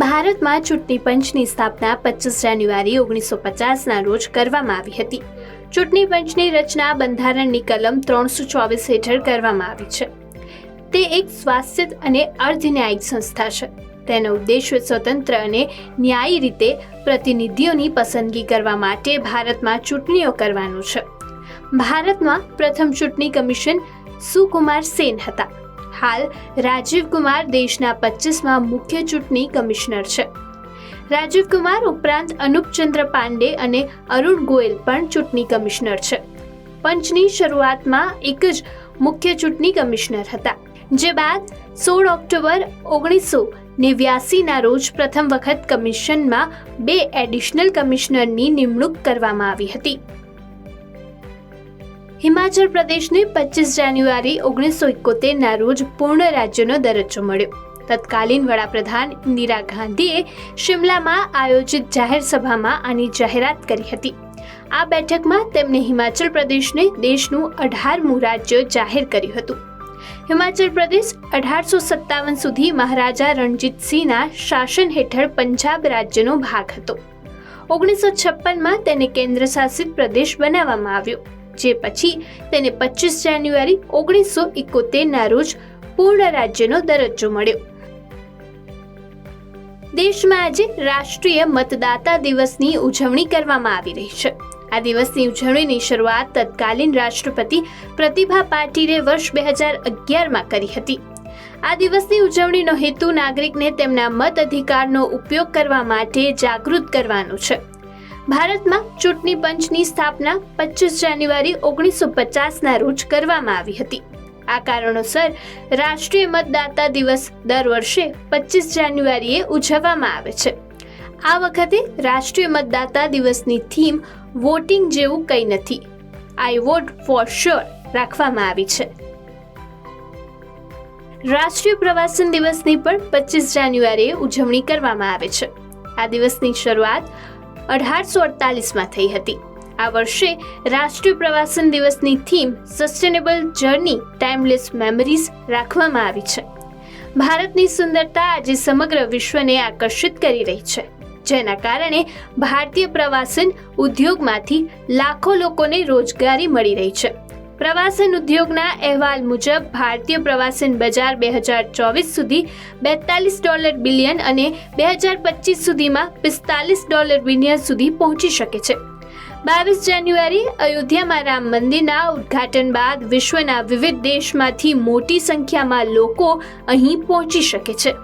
ભારતમાં ચૂંટણી પંચની સ્થાપના પચીસ જાન્યુઆરી ઓગણીસો પચાસના રોજ કરવામાં આવી હતી. ચૂંટણી પંચની રચના બંધારણની કલમ ત્રણસો ચોવીસ હેઠળ કરવામાં આવી છે. તે એક સ્વાસ્થ્ય અને અર્ધન્યાયિક સંસ્થા છે. તેનો ઉદ્દેશ્ય સ્વતંત્ર અને ન્યાયી રીતે પ્રતિનિધિઓની પસંદગી કરવા માટે ભારતમાં ચૂંટણીઓ કરવાનું છે. ભારતમાં પ્રથમ ચૂંટણી કમિશન સુકુમાર સેન હતા. હાલ રાજીવ કુમાર દેશના પચીસમાં મુખ્ય ચૂંટણી કમિશનર છે. રાજીવ કુમાર ઉપરાંત અનુપચંદ્ર પાંડે અને અરુણ ગોયલ પણ ચૂંટણી કમિશનર છે. પંચની શરૂઆતમાં એક જ મુખ્ય ચૂંટણી કમિશનર હતા. જે બાદ સોળ ઓક્ટોબર ઓગણીસો નેવ્યાસીના રોજ પ્રથમ વખત કમિશનમાં બે એડિશનલ કમિશનરની નિમણૂક કરવામાં આવી હતી. હિમાચલ પ્રદેશને પચીસ જાન્યુઆરી ઓગણીસો એકોતેરના રોજ પૂર્ણ રાજ્યનો દરજ્જો મળ્યો. તત્કાલીન વડાપ્રધાન ઇન્દિરા ગાંધીએ શિમલામાં આયોજિત જાહેર સભામાં આની જાહેરાત કરી હતી. આ બેઠકમાં તેમણે હિમાચલ પ્રદેશને દેશનું અઢારમું રાજ્ય જાહેર કર્યું હતું. હિમાચલ પ્રદેશ અઢારસો સત્તાવન સુધી મહારાજા રણજીતસિંહના શાસન હેઠળ પંજાબ રાજ્યનો ભાગ હતો. ઓગણીસો છપ્પનમાં તેને કેન્દ્ર શાસિત પ્રદેશ બનાવવામાં આવ્યો. જે પછી તેને પચીસ જાન્યુઆરી ઓગણીસો ઇકોતેરના રોજ પૂર્ણ રાજ્યનો દરજ્જો મળ્યો. દેશમાં આજે રાષ્ટ્રીય મતદાતા દિવસની ઉજવણી કરવામાં આવી રહી છે. આ દિવસની ઉજવણીની શરૂઆત તત્કાલીન રાષ્ટ્રપતિ પ્રતિભા પાટીલે વર્ષ બે હજાર અગિયારમાં કરી હતી. આ દિવસની ઉજવણીનો હેતુ નાગરિકને તેમના મત અધિકારનો ઉપયોગ કરવા માટે જાગૃત કરવાનો છે. ભારતમાં ચૂંટણી પંચની સ્થાપના પચીસ જાન્યુઆરી ઓગણીસો પચાસના રોજ કરવામાં આવી હતી. આ કારણોસર રાષ્ટ્રીય મતદાતા દિવસ દર વર્ષે પચીસ જાન્યુઆરીએ ઉજવવામાં આવે છે. આ વખતે રાષ્ટ્રીય મતદાતા દિવસની થીમ વોટિંગ જેવું કંઈ નથી. આઈ વોટ ફોર શ્યોર રાખવામાં આવી છે. રાષ્ટ્રીય પ્રવાસન દિવસની પણ પચીસ જાન્યુઆરીએ ઉજવણી કરવામાં આવે છે. આ દિવસની શરૂઆત અઢારસો અડતાલીસમાં થઈ હતી. આ વર્ષે રાષ્ટ્રીય પ્રવાસન દિવસની theme sustainable journey timeless memories રાખવામાં આવી છે. ભારતની સુંદરતા આજે સમગ્ર વિશ્વને આકર્ષિત કરી રહી છે. જેના કારણે ભારતીય પ્રવાસન ઉદ્યોગમાંથી લાખો લોકોને રોજગારી મળી રહી છે. પ્રવાસન ઉદ્યોગના અહેવાલ મુજબ ભારતીય પ્રવાસન બજાર બે હજાર ચોવીસ સુધી બેતાલીસ ડોલર બિલિયન અને બે હજાર પચીસ સુધીમાં પિસ્તાલીસ ડોલર બિલિયન સુધી પહોંચી શકે છે. બાવીસ જાન્યુઆરી અયોધ્યામાં રામ મંદિરના ઉદ્ઘાટન બાદ વિશ્વના વિવિધ દેશમાંથી મોટી સંખ્યામાં લોકો અહીં પહોંચી શકે છે.